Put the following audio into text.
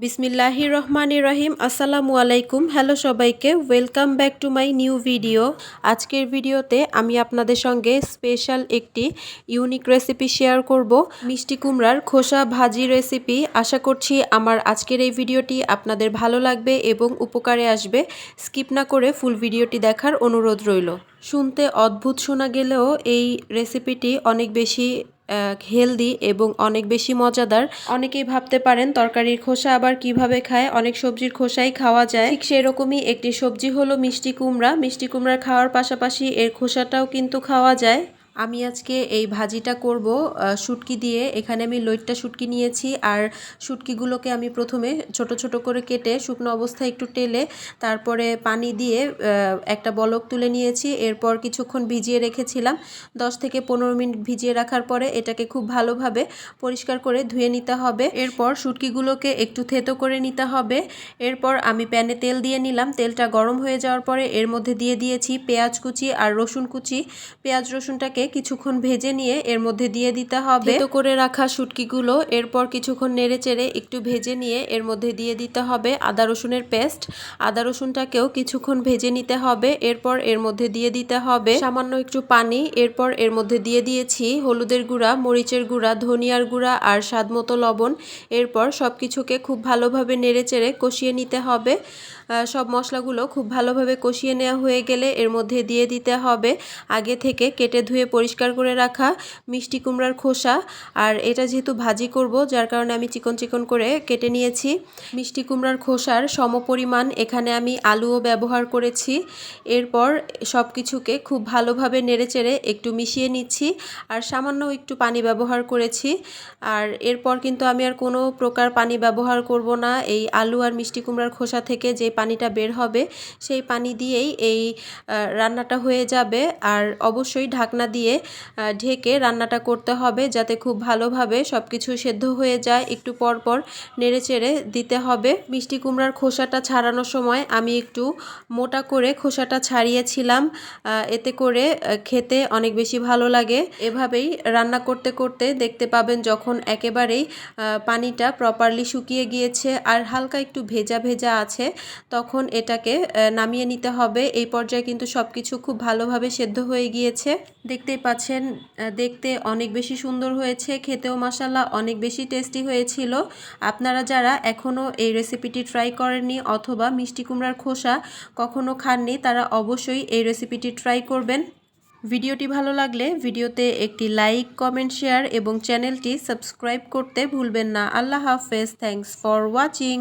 বিসমিল্লাহির রহমান রহিম। আসসালামু আলাইকুম। হ্যালো সবাইকে। Welcome back to my new video আজকের ভিডিওতে আমি আপনাদের সঙ্গে স্পেশাল একটি ইউনিক রেসিপি শেয়ার করব। মিষ্টি কুমড়ার খোসা ভাজি রেসিপি আশা করছি আমার আজকের এই ভিডিওটি আপনাদের ভালো লাগবে এবং উপকারে আসবে। স্কিপ না করে ফুল ভিডিওটি দেখার অনুরোধ রইল। শুনতে অদ্ভুত শোনা গেলেও এই রেসিপিটি অনেক বেশি হেলদি এবং অনেক বেশি মজাদার। অনেকেই ভাবতে পারেন তরকারির খোসা আবার কীভাবে খায়, অনেক সবজির খোসাই খাওয়া যায়। ঠিক সেরকমই একটি সবজি হলো মিষ্টি কুমড়া। মিষ্টি কুমড়া খাওয়ার পাশাপাশি এর খোসাটাও কিন্তু খাওয়া যায়। আমি আজকে এই ভাজিটা করব শুটকি দিয়ে। এখানে আমি লইট্টা শুটকি নিয়েছি আর শুটকিগুলোকে আমি প্রথমে ছোট ছোট করে কেটে শুকনো অবস্থায় একটু টেলে তারপরে পানি দিয়ে একটা বলক তুলে নিয়েছি। এরপর কিছুক্ষণ ভিজিয়ে রেখেছিলাম। দশ থেকে পনেরো মিনিট ভিজিয়ে রাখার পরে এটাকে খুব ভালোভাবে পরিষ্কার করে ধুয়ে নিতে হবে। এরপর শুটকিগুলোকে একটু থেতো করে নিতে হবে। এরপর আমি প্যানে তেল দিয়ে নিলাম। তেলটা গরম হয়ে যাওয়ার পরে এর মধ্যে দিয়ে দিয়েছি পেঁয়াজ কুচি আর রসুন কুচি। পেঁয়াজ রসুনটাকে কিছুক্ষণ ভেজে নিয়ে এর মধ্যে দিয়ে দিতে হবে। তো করে রাখা শুটকিগুলো এরপর কিছুক্ষণ নেড়ে চেড়ে একটু ভেজে নিয়ে এর মধ্যে দিয়ে দিতে হবে আদা রসুনের পেস্ট। আদা রসুনটাকেও কিছুক্ষণ ভেজে নিতে হবে, এরপর এর মধ্যে দিয়ে দিতে হবে সামান্য একটু পানি। এরপর এর মধ্যে দিয়ে দিয়েছি হলুদের গুঁড়া, মরিচের গুঁড়া, ধনিয়ার গুঁড়া আর স্বাদ মতো লবণ। এরপর সব কিছুকে খুব ভালোভাবে নেড়ে চেড়ে কষিয়ে নিতে হবে। সব মশলাগুলো খুব ভালোভাবে কষিয়ে নেওয়া হয়ে গেলে এর মধ্যে দিয়ে দিতে হবে আগে থেকে কেটে ধুয়ে পরিষ্কার করে রাখা মিষ্টি কুমড়ার খোসা। আর এটা যেহেতু ভাজি করব, যার কারণে আমি চিকন চিকন করে কেটে নিয়েছি। মিষ্টি কুমড়ার খোসার সমপরিমাণ এখানে আমি আলুও ব্যবহার করেছি। এরপর সব কিছুকে খুব ভালোভাবে নেড়েচেড়ে একটু মিশিয়ে নিচ্ছি আর সামান্য একটু পানি ব্যবহার করেছি। আর এরপর কিন্তু আমি আর কোনো প্রকার পানি ব্যবহার করব না। এই আলু আর মিষ্টি কুমড়ার খোসা থেকে যে পানিটা বের হবে, সেই পানি দিয়েই এই রান্নাটা হয়ে যাবে। আর অবশ্যই ঢাকনা দিয়ে ঢেকে রান্নাটা করতে হবে যাতে খুব ভালোভাবে সব কিছু সেদ্ধ হয়ে যায়। একটু পর পর নেড়ে চেড়ে দিতে হবে। মিষ্টি কুমড়ার খোসাটা ছাড়ানোর সময় আমি একটু মোটা করে খোসাটা ছাড়িয়েছিলাম। এতে করে খেতে অনেক বেশি ভালো লাগে। এভাবেই রান্না করতে করতে দেখতে পাবেন যখন একেবারেই পানিটা প্রপারলি শুকিয়ে গিয়েছে। আর হালকা একটু ভেজা ভেজা আছে তখন এটাকে নামিয়ে নিতে হবে। এই পর্যায়ে কিন্তু সব কিছু খুব ভালোভাবে সেদ্ধ হয়ে গিয়েছে। দেখতেই পাচ্ছেন দেখতে অনেক বেশি সুন্দর হয়েছে। খেতেও মাসাল্লাহ অনেক বেশি টেস্টি হয়েছিল। আপনারা যারা এখনও এই রেসিপিটি ট্রাই করেননি অথবা মিষ্টি কুমড়ার খোসা কখনও খাননি, তারা অবশ্যই এই রেসিপিটি ট্রাই করবেন। ভিডিওটি ভালো লাগলে ভিডিওতে একটি লাইক কমেন্ট শেয়ার এবং চ্যানেলটি সাবস্ক্রাইব করতে ভুলবেন না। আল্লাহ হাফেজ। Thanks for watching